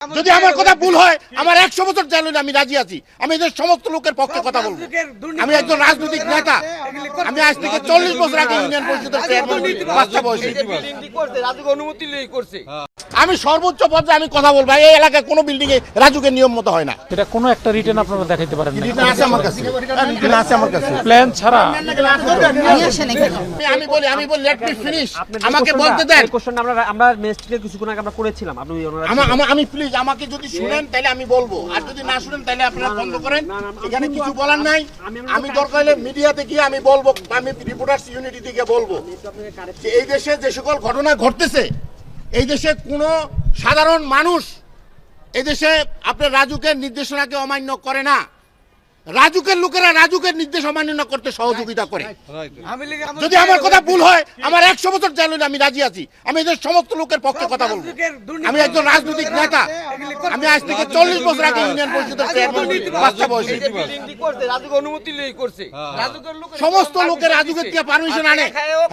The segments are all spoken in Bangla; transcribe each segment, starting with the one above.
যদি আমার কথা ভুল হয় আমার একশো বছর জেল হলে আমি রাজি আছি। আমি এদের সমস্ত লোকের পক্ষে কথা বলব। আমি একজন রাজনৈতিক নেতা। আমি আজ থেকে চল্লিশ বছর আগে ইউনিয়ন পরিষদের চেয়ারম্যান বাচ্চা বয়সে। অনুমতি করছে। আমি সর্বোচ্চ পর্যায়ে আমি কথা বলব। এই এলাকায় কোনো বিল্ডিং এ রাজুকের নিয়ম মতো হয় না। এটা কোনো একটা রিটার্ন আপনারা দেখাইতে পারেন আছে আমার কাছে। রিটার্ন আছে আমার কাছে। প্ল্যান ছাড়া। আমি- আমি বলি আমি বলি লেট মি ফিনিশ আমাকে বলতে দেন। কোশ্চেন আমরা আমরা মেস্টিকের কিছুক্ষণ আগে আমরা করেছিলাম। আপনি ওনারা আমা- আমা- আমি প্লিজ আমাকে যদি শুনেন তাহলে আমি বলব। আর যদি না শুনেন তাহলে আপনারা বন্ধ করেন। এখানে কিছু বলার নাই। আমি দরকার হলে মিডিয়াতে গিয়ে আমি বলব আমি রিপোর্টার্স ইউনিটি থেকে বলব। যে এই দেশে যে সকল ঘটনা ঘটতেছে এই দেশে কোনো সাধারণ মানুষ এই দেশে আপনার রাজুকের নির্দেশনাকে অমান্য করে না। রাজুকের লোকেরা রাজুকের নির্দেশ অমান্য করতে সহযোগিতা করে। যদি আমার কথা ভুল হয়, আমার একশো বছর জেল আমি রাজি আছি। আমি এদের সমস্ত লোকের পক্ষে কথা বলব। আমি একজন রাজনৈতিক নেতা। আমি আজ থেকে চল্লিশ বছর আগে ইউনিয়ন পরিষদের সমস্ত লোকের রাজুকের থেকে পারমিশন আনে।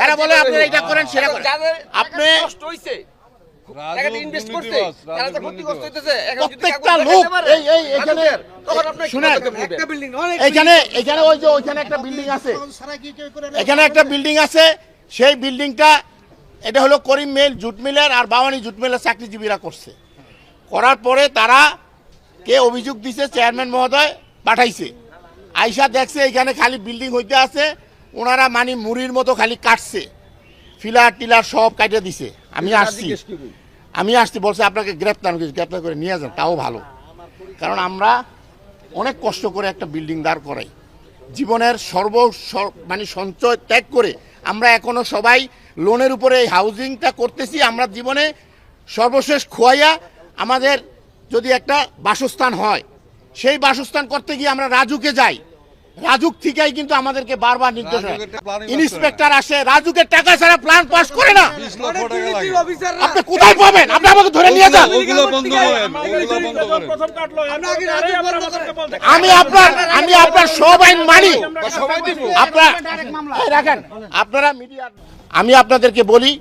এরা বলে, আপনি এটা করেন, সেটা করেন। আপনি টাকাটা ইনভেস্ট করছে তারা তো ক্ষতিগ্রস্ত হইতেছে প্রত্যেকটা লোক এই এই এখানে রাজুকের, তখন আপনি কি শুনেন পদক্ষেপ নেবেন? এখানে এখানে ওই যে ওইখানে একটা বিল্ডিং আছে। এখানে একটা বিল্ডিং আছে সেই বিল্ডিংটা এটা হলো করিম মিল জুট মিলের আর বাওয়ানি জুট মিলের চাকরিজীবীরা করছে। করার পরে তারা কে অভিযোগ দিছে চেয়ারম্যান মহোদয় পাঠাইছে। আইসা দেখছে এখানে খালি বিল্ডিং হইতে আছে ওনারা মানে মুড়ির মতো খালি কাটছে। ফিলার টিলার সব কাটে দিছে। আমি আসছি। আমি আসছি বলছে আপনাকে গ্রেপ্তার করেছি গ্রেপ্তার করে নিয়ে যান তাও ভালো। কারণ আমরা অনেক কষ্ট করে একটা বিল্ডিং দাঁড় করাই। জীবনের সর্ব সর- মানে সঞ্চয় ত্যাগ করে আমরা এখনও সবাই লোনের উপরে এই হাউজিংটা করতেছি আমরা জীবনে সর্বশেষ খোয়াইয়া আমাদের যদি একটা বাসস্থান হয় সেই বাসস্থান করতে গিয়ে আমরা রাজুকে যাই। রাজুক থেকেই কিন্তু আমাদেরকে বারবার নির্দেশ হয় রাজুকের ইন্সপেক্টর আসে রাজুকের টাকা ছাড়া প্ল্যান পাস করে না। আপনি কোথায় পাবেন? আপনি আমাকে ধরে নিয়ে যান। ওগুলো বন্ধ করেন ওগুলো বন্ধ করেন। আমি আপনার আমি আপনার সব আইন মানি। আপনার রাখেন আপনারা মিডিয়া আমি আপনাদেরকে বলি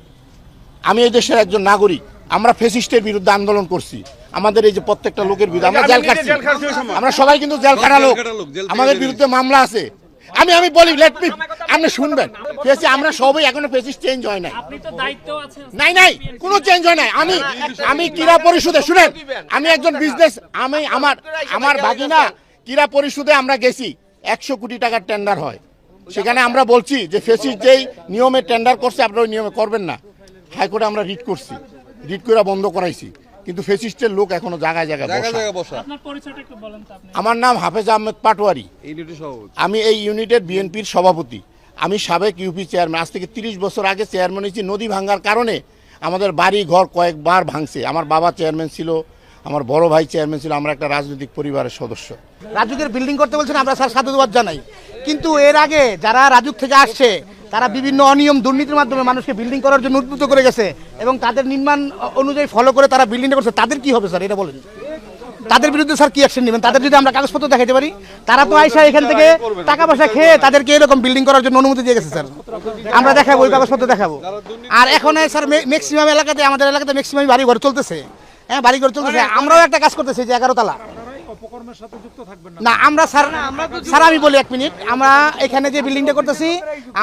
আমি এই দেশের একজন নাগরিক। আমরা ফেসিস্টের বিরুদ্ধে আন্দোলন করছি। আমাদের এই যে প্রত্যেকটা লোকের বিরুদ্ধে আমরা জেল খাটছি। আমরা সবাই কিন্তু জেল খাটা লোক। আমাদের বিরুদ্ধে মামলা আছে। আমি আমি বলি লেট মি আপনি শুনবেন। ফেসি আমরা সবাই এখনও ফেসিস চেঞ্জ হয় নাই। নাই নাই কোনো চেঞ্জ হয় নাই। আমি আমি ক্রীড়া পরিষদে শুনেন আমি একজন বিজনেস আমি আমার আমার বাগিনা ক্রীড়া পরিষদে আমরা গেছি। একশো কোটি টাকার টেন্ডার হয়। সেখানে আমরা বলছি যে ফেসিস যেই নিয়মে টেন্ডার করছে আপনারা ওই নিয়মে করবেন না। হাইকোর্টে আমরা রিট করছি। রিট করে বন্ধ করাইছি। কিন্তু ফেসিস্টের লোক এখনও জায়গায় জায়গায় জায়গা বসা। জায়গা বসা। আমার নাম হাফেজ আহমেদ পাটোয়ারি। এই ডিউটি সভাপতি। আমি এই ইউনিটের বিএনপির সভাপতি। আমি সাবেক ইউপি চেয়ারম্যান। আজ থেকে তিরিশ বছর আগে চেয়ারম্যান হয়েছি। নদী ভাঙ্গার কারণে আমাদের বাড়ি ঘর কয়েকবার ভাঙছে। আমার বাবা চেয়ারম্যান ছিল আমার বড় ভাই চেয়ারম্যান ছিল আমরা একটা রাজনৈতিক পরিবারের সদস্য। রাজুকের বিল্ডিং করতে বলছেন আমরা স্যার সাধুবাদ জানাই। কিন্তু এর আগে যারা রাজুক থেকে আসছে তারা বিভিন্ন অনিয়ম দুর্নীতির মাধ্যমে মানুষকে বিল্ডিং করার জন্য উদ্বুদ্ধ করে গেছে এবং তাদের নির্মাণ অনুযায়ী ফলো করে তারা বিল্ডিংটা করছে। তাদের কি হবে স্যার এটা বলেন। তাদের বিরুদ্ধে স্যার কি অ্যাকশন নেবেন? তাদের যদি আমরা কাগজপত্র দেখাতে পারি তারা তো আইসা এখান থেকে টাকা পয়সা খেয়ে তাদেরকে এরকম বিল্ডিং করার জন্য অনুমতি দিয়ে গেছে স্যার আমরা দেখাবো ওই কাগজপত্র দেখাবো। আর এখন স্যার ম্যাক্সিমাম এলাকাতে আমাদের এলাকাতে ম্যাক্সিমাম বাড়ি ঘর চলতেছে। হ্যাঁ বাড়ি ঘর চলতেছে আমরাও একটা কাজ করতেছি যে এগারো তালা। না। আমরা স্যার স্যার আমি বলি এক মিনিট। আমরা এখানে যে বিল্ডিংটা করতেছি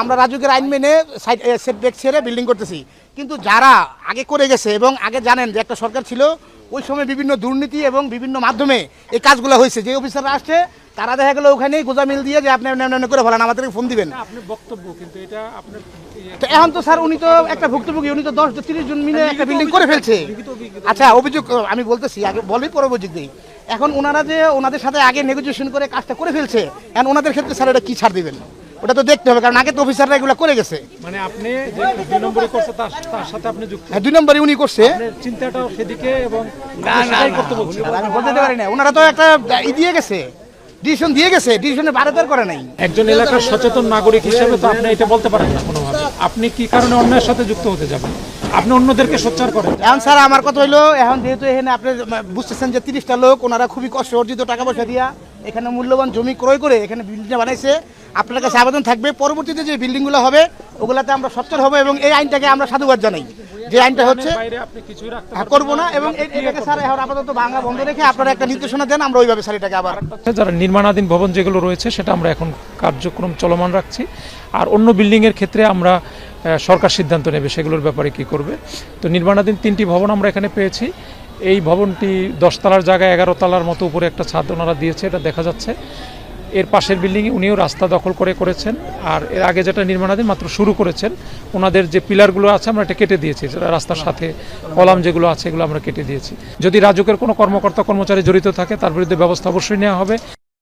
আমরা রাজুকের আইন মেনে সাইড সেটব্যাক ছেড়ে বিল্ডিং করতেছি। কিন্তু যারা আগে করে গেছে এবং আগে জানেন যে একটা সরকার ছিল ওই সময় বিভিন্ন দুর্নীতি এবং বিভিন্ন মাধ্যমে এই কাজগুলো হয়েছে। যে অফিসাররা আসছে তারা দেখা গেলো ওখানেই গোজামিল দিয়ে যে আপনি করে ফেলান আমাদেরকে ফোন দিবেন। আপনি বক্তব্য কিন্তু এটা আপনার তো এখন তো স্যার উনি তো একটা ভুক্তভোগী উনি তো দশ তিরিশ জন মিলে একটা বিল্ডিং করে ফেলছে। আচ্ছা অভিযোগ আমি বলতেছি আগে বলেই পরে অভিযোগ দিই এখন ওনারা যে ওনাদের সাথে আগে নেগোসিয়েশন করে কাজটা করে ফেলছে এখন ওনাদের ক্ষেত্রে স্যার এটা কি ছাড় দিবেন? ওটা তো দেখতে হবে কারণ আগে তো অফিসাররা এগুলো করে গেছে। মানে আপনি যে দুই নম্বরই করছে তার তার সাথে আপনি যুক্ত। হ্যাঁ দুই নম্বরই উনি করছে। চিন্তাটাও সেদিকে এবং সেটাই করতে বলছি। আমি বলতে পারি না। ওনারা তো একটা ই দিয়ে গেছে ডিসিশন দিয়ে গেছে ডিসিশনের বাইরে করে নাই। একজন এলাকার সচেতন নাগরিক হিসেবে তো আপনি এটা বলতে পারেন না কোনোভাবে। আপনি কি কারণে অন্যের সাথে যুক্ত হতে যাবেন? আপনি অন্যদেরকে সোচ্চার করেন। এখন স্যার আমার কথা হইল এখন যেহেতু এখানে আপনি বুঝতেছেন যে তিরিশটা লোক ওনারা খুবই কষ্ট অর্জিত টাকা পয়সা দিয়া এখানে মূল্যবান জমি ক্রয় করে এখানে বিল্ডিংটা বানাইছে। আপনার কাছে আবেদন থাকবে পরবর্তীতে যে বিল্ডিংগুলো হবে ওগুলাতে আমরা সচ্ছল হব এবং এই আইনটাকে আমরা সাধুবাদ জানাই। যে আইনটা হচ্ছে হ্যাঁ, করব না। এবং এটাকে স্যার এখন আপাতত ভাঙা বন্ধ রেখে আপনারা একটা নির্দেশনা দেন আমরা ওইভাবে স্যার এটাকে আবার যারা নির্মাণাধীন ভবন যেগুলো রয়েছে সেটা আমরা এখন কার্যক্রম চলমান রাখছি। আর অন্য বিল্ডিংয়ের ক্ষেত্রে আমরা সরকার সিদ্ধান্ত নেবে সেগুলোর ব্যাপারে কি করবে। তো নির্মাণাধীন তিনটি ভবন আমরা এখানে পেয়েছি। এই ভবনটি দশতলার জায়গায় এগারো তলার মতো উপরে একটা ছাদ ওনারা দিয়েছে, এটা দেখা যাচ্ছে। এর পাশের বিল্ডিংয়ে উনিও রাস্তা দখল করে করেছেন আর এর আগে যেটা নির্মাণাধীন মাত্র শুরু করেছেন, ওনাদের যে পিলারগুলো আছে আমরা এটা কেটে দিয়েছি, যেটা রাস্তার সাথে কলাম যেগুলো আছে এগুলো আমরা কেটে দিয়েছি। যদি রাজুকের কোনো কর্মকর্তা কর্মচারী জড়িত থাকে, তার বিরুদ্ধে ব্যবস্থা অবশ্যই নেওয়া হবে।